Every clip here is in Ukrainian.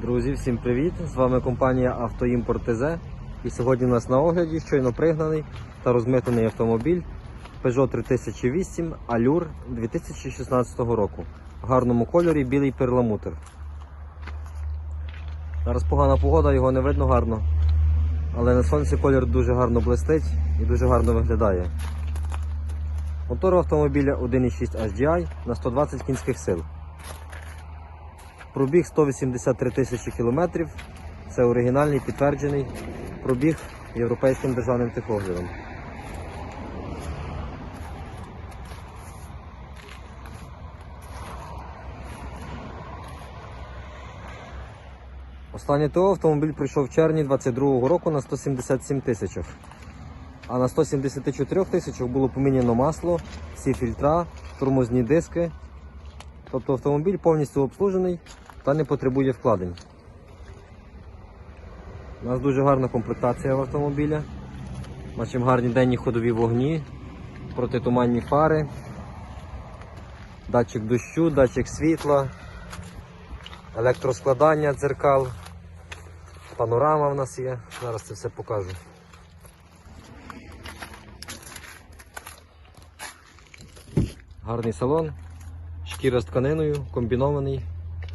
Друзі, всім привіт! З вами компанія Автоімпорт ТЗ. І сьогодні у нас на огляді щойно пригнаний та розмитаний автомобіль Peugeot 3008 Allure 2016 року. В гарному кольорі білий перламутр. Зараз погана погода, його не видно гарно. Але на сонці колір дуже гарно блистить і дуже гарно виглядає. Мотор автомобіля 1.6 HDI на 120 кінських сил. Пробіг 183 тисячі кілометрів. Це оригінальний підтверджений пробіг європейським державним техоглядом. Останнє ТО автомобіль пройшов в червні 22-го року на 177 тисячах. А на 174 тисячах було поміняно масло, всі фільтра, тормозні диски. Тобто автомобіль повністю обслужений та не потребує вкладень. У нас дуже гарна комплектація в автомобіля. Бачимо гарні денні ходові вогні, протитуманні фари, датчик дощу, датчик світла, електроскладання дзеркал, панорама в нас є. Зараз це все покажу. Гарний салон, шкіра з тканиною, комбінований,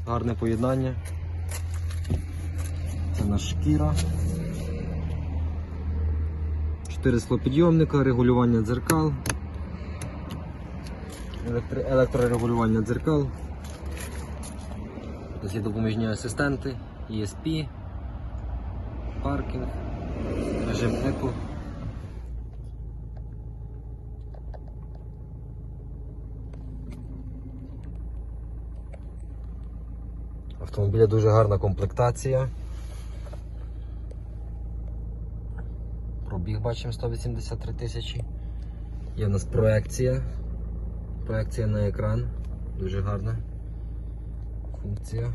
гарне поєднання. Це наша шкіра. Чотири склопідйомника, регулювання дзеркал, електро- електрорегулювання дзеркал. Тут є допоміжні асистенти, ESP, паркінг, режим еко. Автомобіля дуже гарна комплектація. Пробіг бачимо 183 тисячі. Є в нас проекція. Проекція на екран. Дуже гарна функція.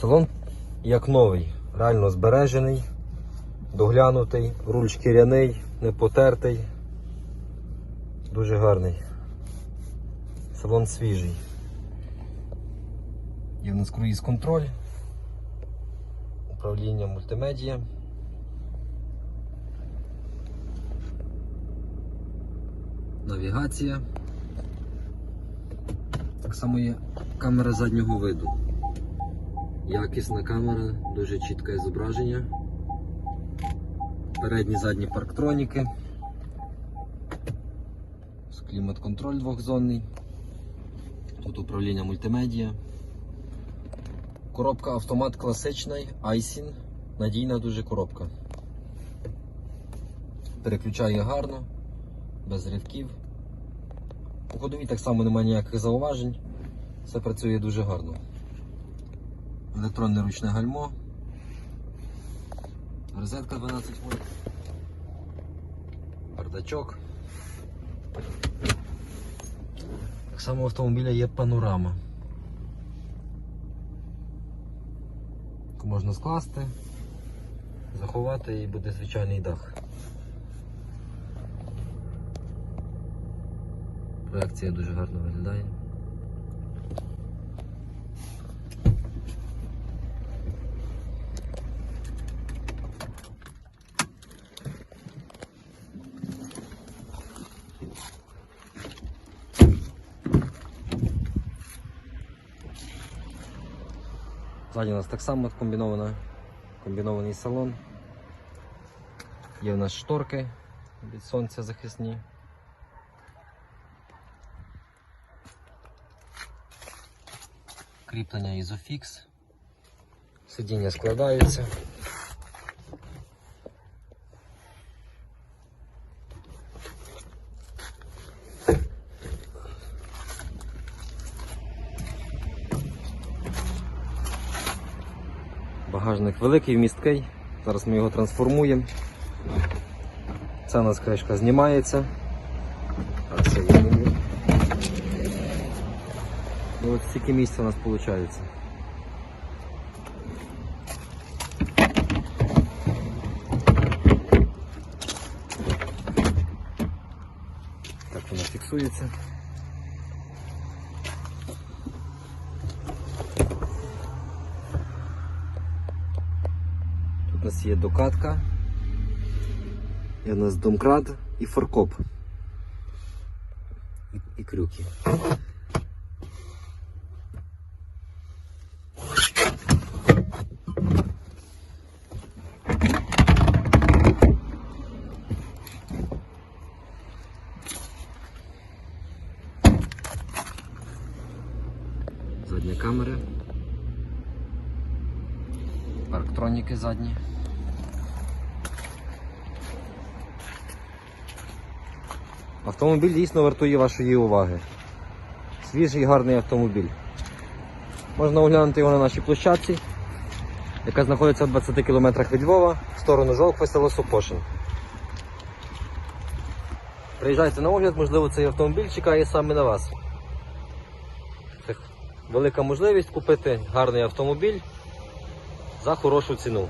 Салон як новий, реально збережений, доглянутий, руль шкіряний, не потертий. Дуже гарний. Салон свіжий. Є в нас круїз контроль, управління мультимедіа. Навігація. Так само є камера заднього виду. Якісна камера, дуже чітке зображення. Передні задні парктроніки. Клімат-контроль двохзонний. Тут управління мультимедіа. Коробка автомат класичний, Айсін. Надійна дуже коробка. Переключає гарно, без ривків. У ходовій так само немає ніяких зауважень. Все працює дуже гарно. Електронне ручне гальмо. Розетка 12 вольт. Бардачок. Так само у автомобіля є панорама. Можна скласти, заховати і буде звичайний дах. Проекція дуже гарно виглядає. Ззаді у нас так само комбіновано, комбінований салон. Є в нас шторки від сонця захисні. Кріплення Isofix. Сидіння складаються. Багажник великий, вмісткий. Зараз ми його трансформуємо. У нас кришка знімається. Я зніму. І от стільки місця у нас виходить. Так вона фіксується. Є докатка. Є у нас домкрат і форкоп. І, і крюки. Задня камера. Парктроніки задні. Автомобіль дійсно вартує вашої уваги. Свіжий гарний автомобіль. Можна оглянути його на нашій площадці, яка знаходиться в 20 км від Львова в сторону Жовкви, село Сопошин. Приїжджайте на огляд, можливо, цей автомобіль чекає саме на вас. Це велика можливість купити гарний автомобіль за хорошу ціну.